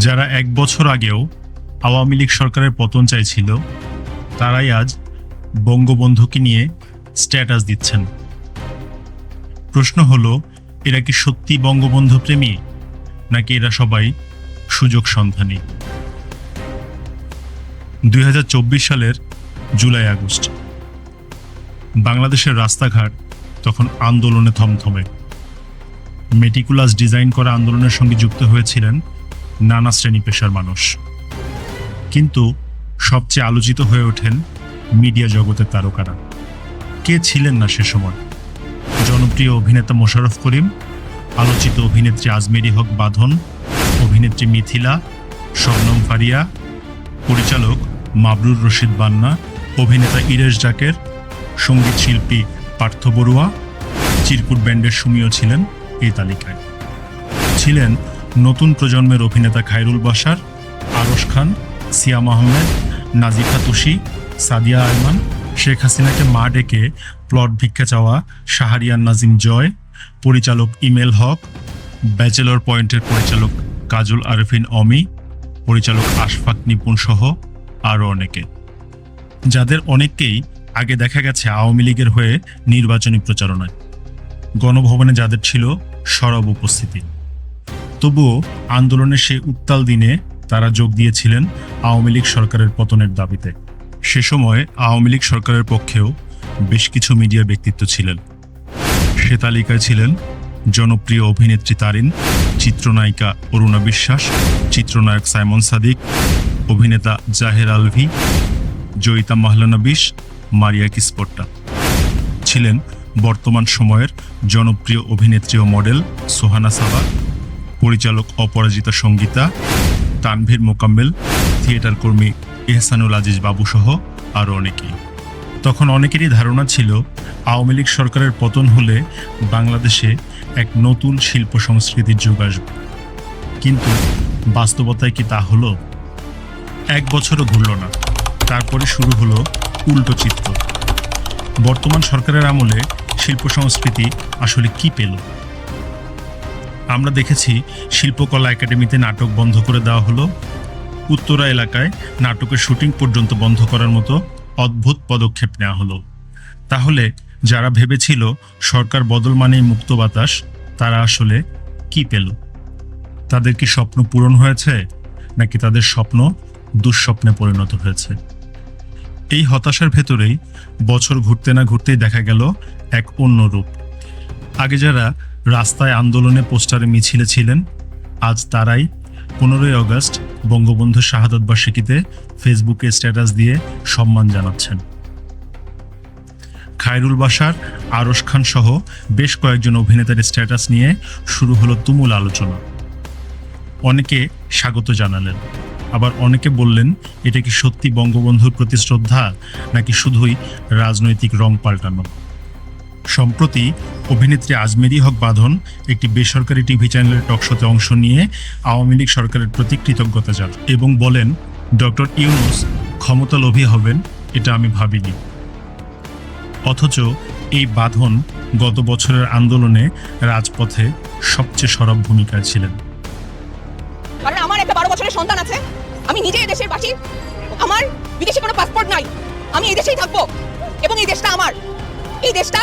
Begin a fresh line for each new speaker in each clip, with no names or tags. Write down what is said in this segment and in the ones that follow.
যারা এক বছর আগেও আওয়ামী লীগ সরকারের পতন চাইছিল, তারাই আজ বঙ্গবন্ধুকে নিয়ে স্ট্যাটাস দিচ্ছেন। প্রশ্ন হলো, এরা কি সত্যি বঙ্গবন্ধু প্রেমী, নাকি এরা সবাই সুযোগ সন্ধানী? দুই হাজার চব্বিশ সালের জুলাই আগস্ট। বাংলাদেশের রাস্তাঘাট তখন আন্দোলনে থমথমে। মেটিকুলাস ডিজাইন করা আন্দোলনের সঙ্গে যুক্ত হয়েছিলেন নানা শ্রেণি পেশার মানুষ। কিন্তু সবচেয়ে আলোচিত হয়ে ওঠেন মিডিয়া জগতের তারকারা। কে ছিলেন না সে সময়? জনপ্রিয় অভিনেতা মোশাররফ করিম, আলোচিত অভিনেত্রী আজমেরি হক বাঁধন, অভিনেত্রী মিথিলা, শবনম ফারিয়া, পরিচালক মাবরুর রশিদ বান্না, অভিনেতা ইরেশ জাকের, সংগীত শিল্পী পার্থ বড়ুয়া, চিরকুট ব্যান্ডের সুমিও ছিলেন এই তালিকায়। ছিলেন নতুন প্রজন্মের অভিনেতা খায়রুল বাশার, আরশ খান, সিয়াম আহমেদ, নাজিফা তুষি সাদিয়া আয়মান শেখ হাসিনাকে মা ডেকে প্লট ভিক্ষা চাওয়া শাহরিয়ার নাজিম জয়, পরিচালক ইমেল হক, ব্যাচেলর পয়েন্টের পরিচালক কাজল আরফিন অমি, পরিচালক আশফাক নিপুণ সহ আরও অনেকে। যাদের অনেককেই আগে দেখা গেছে আওয়ামী লীগের হয়ে নির্বাচনী প্রচারণায়। গণভবনে যাদের ছিল সরব উপস্থিতি। তবুও আন্দোলনের সেই উত্তাল দিনে তারা যোগ দিয়েছিলেন আওয়ামী লীগ সরকারের পতনের দাবিতে। সে সময় আওয়ামী লীগ সরকারের পক্ষেও বেশ কিছু মিডিয়া ব্যক্তিত্ব ছিলেন। সে তালিকায় ছিলেন জনপ্রিয় অভিনেত্রী তারিন, চিত্রনায়িকা অরুণা বিশ্বাস, চিত্রনায়ক সাইমন সাদিক, অভিনেতা জাহের আলভি, জয়িতা মাহলানা বিশ, মারিয়া কিসপট্টা। ছিলেন বর্তমান সময়ের জনপ্রিয় অভিনেত্রী ও মডেল সোহানা সাবা পরিচালক অপরাজিতা সঙ্গীতা, তানভীর মোকাম্মেল, থিয়েটার কর্মী এহসানুল আজিজ বাবুসহ আরও অনেকেই। তখন অনেকেরই ধারণা ছিল, আওয়ামী লীগ সরকারের পতন হলে বাংলাদেশে এক নতুন শিল্প সংস্কৃতির যুগ আসবে। কিন্তু বাস্তবতায় কি তা হলো? এক বছরও ঘুরল না। তারপরে শুরু হলো উল্টো চিত্র। বর্তমান সরকারের আমলে শিল্প সংস্কৃতি আসলে কি পেল? আমরা দেখেছি শিল্পকলা একাডেমিতে নাটক বন্ধ করে দেওয়া হলো। উত্তরা এলাকায় নাটকের শুটিং পর্যন্ত বন্ধ করার মতো অদ্ভুত পদক্ষেপ নেওয়া হলো। তাহলে যারা ভেবেছিল সরকার বদল মানেই মুক্ত বাতাস, তারা আসলে কি পেল? তাদের কি স্বপ্ন পূরণ হয়েছে, নাকি তাদের স্বপ্ন দুঃস্বপ্নে পরিণত হয়েছে? এই হতাশার ভেতরেই বছর ঘুরতে না ঘুরতেই দেখা গেল এক অন্য রূপ। আগে যারা রাস্তায় আন্দোলনে পোস্টারে মিছিলে ছিলেন। আজ তারাই পনেরোই আগস্ট বঙ্গবন্ধু শাহাদত বার্ষিকীতে ফেসবুকে স্ট্যাটাস দিয়ে সম্মান জানাচ্ছেন। খায়রুল বাসার আরশ খান সহ বেশ কয়েকজন অভিনেতার স্ট্যাটাস নিয়ে শুরু হলো তুমুল আলোচনা। অনেকে স্বাগত জানালেন। আবার অনেকে বললেন, এটা কি সত্যি বঙ্গবন্ধুর প্রতি শ্রদ্ধা, নাকি শুধুই রাজনৈতিক রং পাল্টানো? সম্প্রতি অভিনেত্রী আজমেরি হক বাঁধন একটি বেসরকারি টিভি চ্যানেলের টকশোতে অংশ নিয়ে আওয়ামী লীগ সরকারের প্রতি কৃতজ্ঞতা জানান এবং বলেন, ডক্টর ইউনুস ক্ষমতালোভী হবেন, এটা আমি ভাবিনি। অথচ এই বাঁধন গত বছরের আন্দোলনে রাজপথে সবচেয়ে সরব ভূমিকায় ছিলেন।
কারণ আমার একটা বারো বছরের সন্তান আছে, আমি নিজে এদেশের বাসী, আমার বিদেশে কোনো পাসপোর্ট নাই, আমি এই দেশেই থাকব, এবং এই দেশটা আমার, এই দেশটা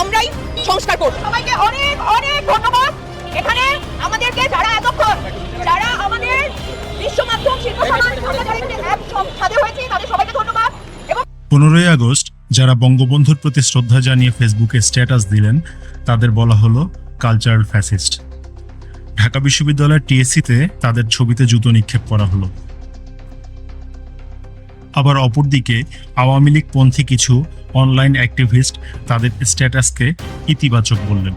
আমরাই সংস্কার করব। সবাইকে অনেক অনেক ধন্যবাদ। এখানে আমাদেরকে যারা এতক্ষণ যারা আমাদের বিশ্ব মাধ্যম শিল্প সাথে হয়েছে তাদের সবাইকে ধন্যবাদ।
পনেরোই আগস্ট যারা বঙ্গবন্ধুর প্রতি শ্রদ্ধা জানিয়ে ফেসবুকে স্ট্যাটাস দিলেন তাদের বলা হলো কালচারাল ফ্যাসিস্ট। ঢাকা বিশ্ববিদ্যালয়ের টিএসসিতে তাদের ছবিতে জুতো নিক্ষেপ করা হলো। আবার অপরদিকে আওয়ামী লীগ পন্থী কিছু অনলাইন অ্যাক্টিভিস্ট তাদের স্ট্যাটাসকে ইতিবাচক বললেন।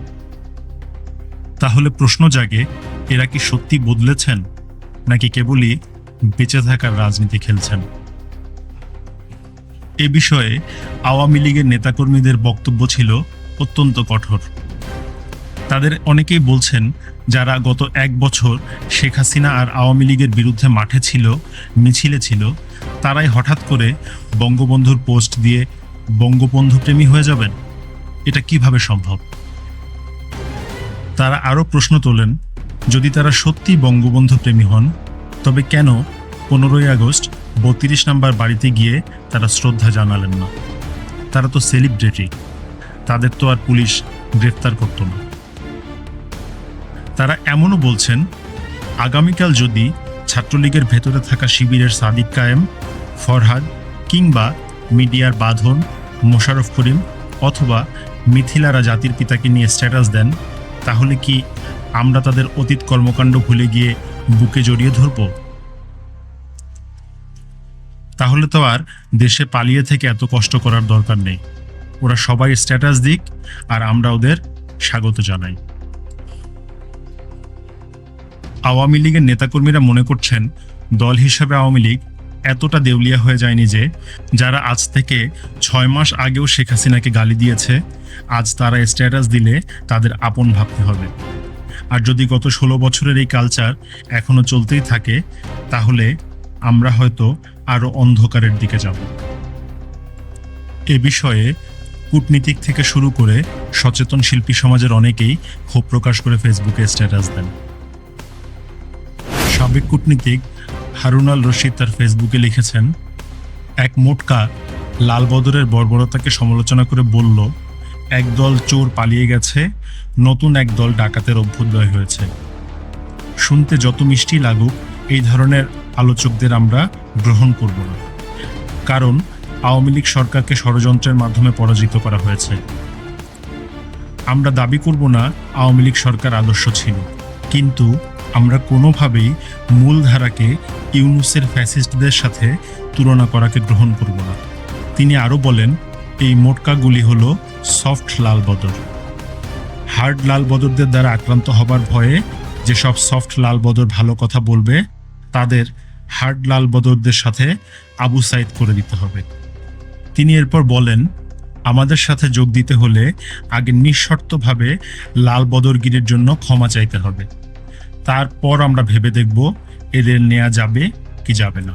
তাহলে প্রশ্ন জাগে, এরা কি সত্যি বদলেছেন? নাকি কেবলই বেঁচে থাকার রাজনীতি খেলছেন? এ বিষয়ে আওয়ামী লীগের নেতাকর্মীদের বক্তব্য ছিল অত্যন্ত কঠোর। তাদের অনেকেই বলছেন, যারা গত এক বছর শেখ হাসিনা আর আওয়ামী লীগের বিরুদ্ধে মাঠে ছিল, মিছিলে ছিল, তারাই হঠাৎ করে বঙ্গবন্ধুর পোস্ট দিয়ে বঙ্গবন্ধু প্রেমী হয়ে যাবেন? এটা কীভাবে সম্ভব? তারা আরও প্রশ্ন তোলেন, যদি তারা সত্যি বঙ্গবন্ধু প্রেমী হন, তবে কেন পনেরোই আগস্ট বত্রিশ নাম্বার বাড়িতে গিয়ে তারা শ্রদ্ধা জানালেন না? তারা তো সেলিব্রিটি, তাদের তো আর পুলিশ গ্রেফতার করত না। তারা এমনও বলছেন, আগামীকাল যদি ছাত্রলীগের ভেতরে থাকা শিবিরের সাদিক কায়েম, ফরহাদ কিংবা মিডিয়ার বাঁধন মোশারফ করিম অথবা মিথিলারা জাতির পিতাকে নিয়ে স্ট্যাটাস দেন, তাহলে কি আমরা তাদের অতীত কর্মকাণ্ড ভুলে গিয়ে বুকে জড়িয়ে ধরব? তাহলে তো আর দেশে পালিয়ে থেকে এত কষ্ট করার দরকার নেই। ওরা সবাই স্ট্যাটাস দিক আর আমরা ওদের স্বাগত জানাই। আওয়ামী লীগের নেতাকর্মীরা মনে করছেন দল হিসাবে আওয়ামী লীগ এতটা দেউলিয়া হয়ে যায়নি যে যারা আজ থেকে ছয় মাস আগেও শেখ হাসিনাকে গালি দিয়েছে, আজ তারা স্ট্যাটাস দিলে তাদের আপন ভাবতে হবে। আর যদি গত ষোলো বছরের এই কালচার এখনও চলতেই থাকে, তাহলে আমরা হয়তো আরও অন্ধকারের দিকে যাব। এ বিষয়ে কূটনীতিক থেকে শুরু করে সচেতন শিল্পী সমাজের অনেকেই ক্ষোভ প্রকাশ করে ফেসবুকে স্ট্যাটাস দেন। সাবেক কূটনীতিক হারুনাল রশিদ তার ফেসবুকে লিখেছেন, এক মোটকা লালবদরের বর্বরতাকে সমালোচনা করে বলল, একদল চোর পালিয়ে গেছে, নতুন এক দল ডাকাতের অভ্যুদয় হয়েছে। শুনতে যত মিষ্টি লাগুক, এই ধরনের আলোচকদের আমরা গ্রহণ করব না। কারণ আওয়ামী লীগ সরকারকে ষড়যন্ত্রের মাধ্যমে পরাজিত করা হয়েছে। আমরা দাবি করব না আওয়ামী লীগ সরকার আদর্শ ছিল কিন্তু আমরা কোনোভাবেই মূলধারাকে ইউনুসের ফ্যাসিস্টদের সাথে তুলনা করাকে গ্রহণ করব না। তিনি আরও বলেন, এই মোটকাগুলি হলো সফট লাল বদর। হার্ড লাল বদরদের দ্বারা আক্রান্ত হবার ভয়ে যেসব সফট লাল বদর ভালো কথা বলবে, তাদের হার্ড লাল বদরদের সাথে আবু সাইদ করে দিতে হবে। তিনি এরপর বলেন, আমাদের সাথে যোগ দিতে হলে আগে নিঃশর্তভাবে লাল বদরগিরির জন্য ক্ষমা চাইতে হবে। তারপর আমরা ভেবে দেখব এদের নেওয়া যাবে কি যাবে না।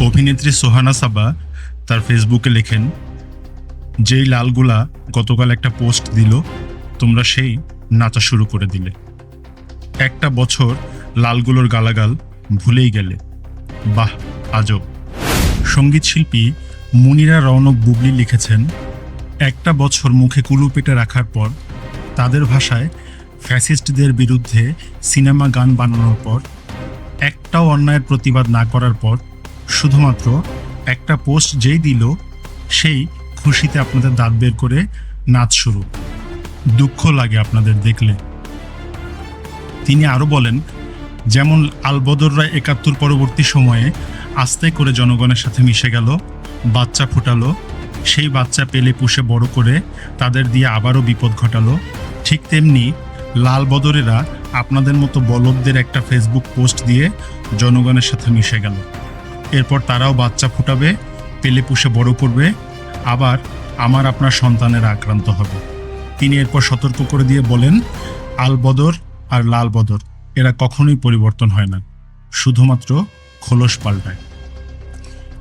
অভিনেত্রী সোহানা সাবা তার ফেসবুকে লেখেন, যেই লালগুলা গতকাল একটা পোস্ট দিল, তোমরা সেই নাচা শুরু করে দিলে। একটা বছর লালগুলোর গালাগাল ভুলেই গেলে। বাহ, আজব। সংগীত শিল্পী মুনিরা রৌনক বুবলি লিখেছেন, একটা বছর মুখে কুলু পেটে রাখার পর তাদের ভাষায় ফ্যাসিস্টদের বিরুদ্ধে সিনেমা গান বানানোর পর, একটাও অন্যায়ের প্রতিবাদ না করার পর, শুধুমাত্র একটা পোস্ট যেই দিল, সেই খুশিতে আপনাদের দাঁত বের করে নাচ শুরু। দুঃখ লাগে আপনাদের দেখলে। তিনি আরও বলেন, যেমন আলবদররা একাত্তর পরবর্তী সময়ে আস্তে করে জনগণের সাথে মিশে গেল, বাচ্চা ফুটালো, সেই বাচ্চা পেলে পুষে বড় করে তাদের দিয়ে আবারও বিপদ ঘটালো, ঠিক তেমনি লাল বদরেরা আপনাদের মতো বলদদের একটা ফেসবুক পোস্ট দিয়ে জনগণের সাথে মিশে গেল। এরপর তারাও বাচ্চা ফুটাবে, পেলে পুষে বড় করবে, আবার আমার আপনার সন্তানেরা আক্রান্ত হবে। তিনি এরপর সতর্ক করে দিয়ে বলেন, আল বদর আর লাল বদর, এরা কখনোই পরিবর্তন হয় না। শুধুমাত্র খোলস পাল্টায়।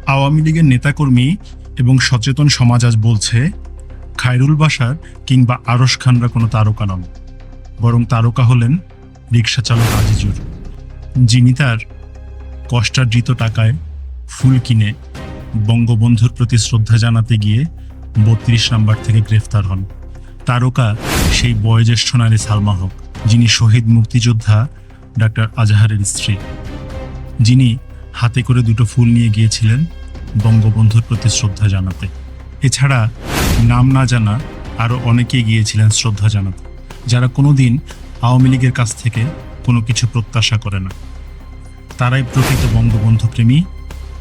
আওয়ামী লীগের নেতাকর্মী এবং সচেতন সমাজ আজ বলছে, খায়রুল বাসার কিংবা আরশ খানরা কোনো তারকা নন। বরং তারকা হলেন রিক্সা চালক আজিজুর। যিনি তার কষ্টার্জিত টাকায় ফুল কিনে বঙ্গবন্ধুর প্রতি শ্রদ্ধা জানাতে গিয়ে বত্রিশ নাম্বার থেকে গ্রেফতার হন। তারকা সেই বয়োজ্যেষ্ঠ নারী সালমা হক, যিনি শহীদ মুক্তিযোদ্ধা ডাক্তার আজাহারের স্ত্রী। যিনি হাতে করে দুটো ফুল নিয়ে গিয়েছিলেন বঙ্গবন্ধুর প্রতি শ্রদ্ধা জানাতে। এছাড়া নাম না জানা আরও অনেকেই গিয়েছিলেন শ্রদ্ধা জানাতে। যারা কোনোদিন আওয়ামী লীগের কাছ থেকে কোনো কিছু প্রত্যাশা করে না। তারাই প্রকৃত বঙ্গবন্ধু প্রেমী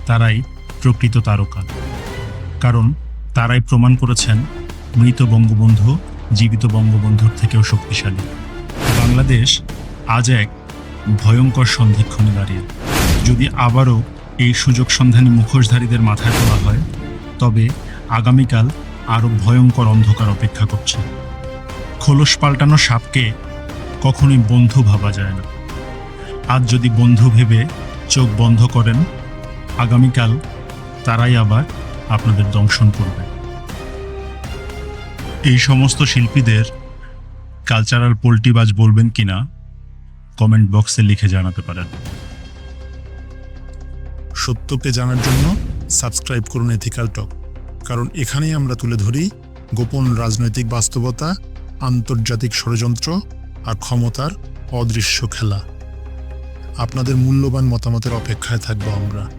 তারাই প্রকৃত তারকা। কারণ তারাই প্রমাণ করেছেন মৃত বঙ্গবন্ধু জীবিত বঙ্গবন্ধুর থেকেও শক্তিশালী। বাংলাদেশ আজ এক ভয়ঙ্কর সন্ধিক্ষণে দাঁড়িয়ে। যদি আবারও এই সুযোগ সন্ধানী মুখোশধারীদের মাথায় তোলা হয়, তবে আগামীকাল আরও ভয়ঙ্কর অন্ধকার অপেক্ষা করছে। খোলস পাল্টানো সাপকে কখনোই বন্ধু ভাবা যায় না। আজ যদি বন্ধু ভেবে চোখ বন্ধ করেন, আগামীকাল তারাই আবার আপনাদের দংশন করবে। এই সমস্ত শিল্পীদের কালচারাল পোল্টিবাজ বলবেন কিনা, কমেন্ট বক্সে লিখে জানাতে পারেন। সত্যকে জানার জন্য সাবস্ক্রাইব করুন এথিক্যাল টক, কারণ এখানেই আমরা তুলে ধরি গোপন রাজনৈতিক বাস্তবতা আন্তর্জাতিক ষড়যন্ত্র আর ক্ষমতার অদৃশ্য খেলা। আপনাদের মূল্যবান মতামতের অপেক্ষায় থাকব আমরা।